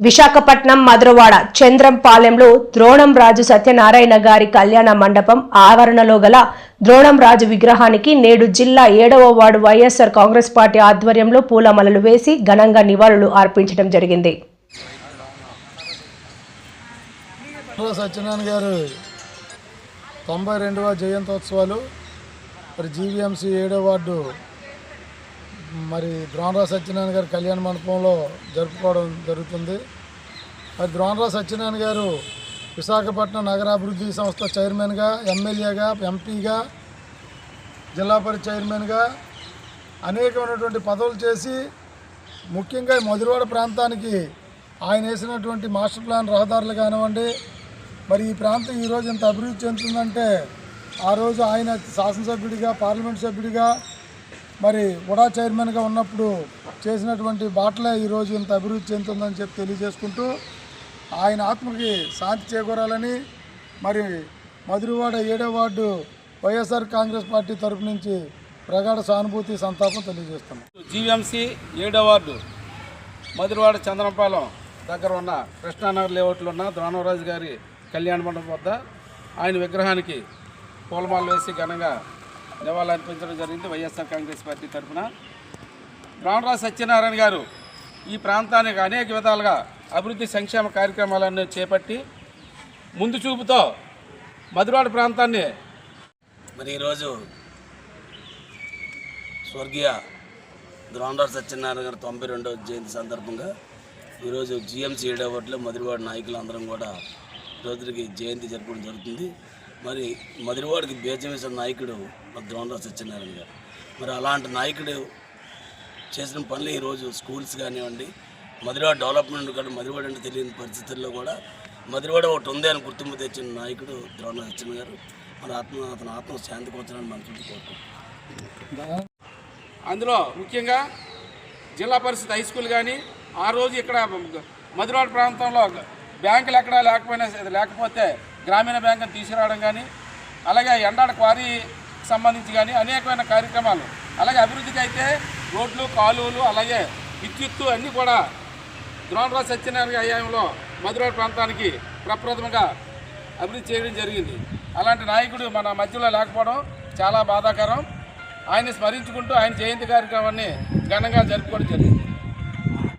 విశాఖపట్నం మధురవాడ చంద్రంపాలెంలో ద్రోణం రాజు సత్యనారాయణ గారి కళ్యాణ మండపం ఆవరణలో గల ద్రోణం రాజు విగ్రహానికి నేడు జిల్లా ఏడవ వార్డు వైఎస్ఆర్ కాంగ్రెస్ పార్టీ ఆధ్వర్యంలో పూలమలలు వేసి ఘనంగా నివాళులు అర్పించడం జరిగింది. సత్యనారాయణ గారు తొంభై రెండవ జయంతోత్సవాలు మరి జీవీఎంసీ ఏడవ వార్డు మరి ద్రోణరావు సత్యనారాయణ గారి కళ్యాణ మండపంలో జరుపుకోవడం జరుగుతుంది. మరి ద్రోణరావు సత్యనారాయణ గారు విశాఖపట్నం నగరాభివృద్ధి సంస్థ చైర్మన్గా ఎమ్మెల్యేగా ఎంపీగా జిల్లా పరిషత్ చైర్మన్గా అనేకమైనటువంటి పదవులు చేసి ముఖ్యంగా మధురవాడ ప్రాంతానికి ఆయన వేసినటువంటి మాస్టర్ ప్లాన్ రహదారులు కానివ్వండి మరి ఈ ప్రాంతం ఈరోజు ఇంత అభివృద్ధి చెందుతుందంటే ఆ రోజు ఆయన శాసనసభ్యుడిగా పార్లమెంట్ సభ్యుడిగా మరి ఉడా చైర్మన్గా ఉన్నప్పుడు చేసినటువంటి బాటలే ఈరోజు ఇంత అభివృద్ధి చెందుతుందని చెప్పి తెలియజేసుకుంటూ ఆయన ఆత్మకి శాంతి చేకూరాలని మరి మధురవాడ ఏడో వార్డు వైఎస్ఆర్ కాంగ్రెస్ పార్టీ తరపు నుంచి ప్రగాఢ సానుభూతి సంతాపం తెలియజేస్తున్నాం. జీవీఎంసీ ఏడో వార్డు మధురవాడ చంద్రంపాలెం దగ్గర ఉన్న కృష్ణానగర్ లేఅవుట్లో ఉన్న ద్రోణరాజు గారి కళ్యాణ మండపం వద్ద ఆయన విగ్రహానికి పూలమాలు వేసి ఘనంగా నివాళులర్పించడం జరిగింది వైఎస్ఆర్ కాంగ్రెస్ పార్టీ తరఫున ద్రోణరాజు సత్యనారాయణ గారు ఈ ప్రాంతానికి అనేక విధాలుగా అభివృద్ధి సంక్షేమ కార్యక్రమాలన్నీ చేపట్టి ముందు చూపుతో మధురవాడ ప్రాంతాన్ని మరి ఈరోజు స్వర్గీయ ద్రోణరావు సత్యనారాయణ గారి తొంభై రెండవ జయంతి సందర్భంగా ఈరోజు జిఎంసీ ఏడవ వార్డులో మధురవాడ నాయకులు అందరం కూడా రోజులకి జయంతి జరపడం జరుగుతుంది. మరి మధురవాడికి బీజం వేసిన నాయకుడు మన సత్యనారాయణ గారు. మరి అలాంటి నాయకుడు చేసిన పనులు ఈరోజు స్కూల్స్ కానివ్వండి మధురవాడ డెవలప్మెంట్ కానీ మధురవాడ అంటే తెలియని పరిస్థితుల్లో కూడా మధురవాడ ఒకటి ఉంది అని గుర్తింపు తెచ్చిన నాయకుడు ద్రోణ సత్యన్ గారు. మన ఆత్మ అతని ఆత్మ శాంతి కూర్చొని మనసుకుంటూ కోరుకుంటున్నాం. అందులో ముఖ్యంగా జిల్లా పరిషత్ హై స్కూల్ కానీ ఆ రోజు ఇక్కడ మధురవాడ ప్రాంతంలో బ్యాంకులు ఎక్కడా లేకపోయినా లేకపోతే గ్రామీణ బ్యాంకును తీసుకురావడం కానీ అలాగే ఎండాడ క్వారీ సంబంధించి కానీ అనేకమైన కార్యక్రమాలు అలాగే అభివృద్ధికి అయితే రోడ్లు కాలువలు అలాగే విద్యుత్తు అన్నీ కూడా ద్రోణరాజు సత్యనారాయణ హయాంలో మధురవాడ ప్రాంతానికి ప్రప్రథమంగా అభివృద్ధి చేయడం జరిగింది. అలాంటి నాయకుడు మన మధ్యలో లేకపోవడం చాలా బాధాకరం. ఆయన స్మరించుకుంటూ ఆయన జయంతి కార్యక్రమాన్ని ఘనంగా జరుపుకోవడం జరిగింది.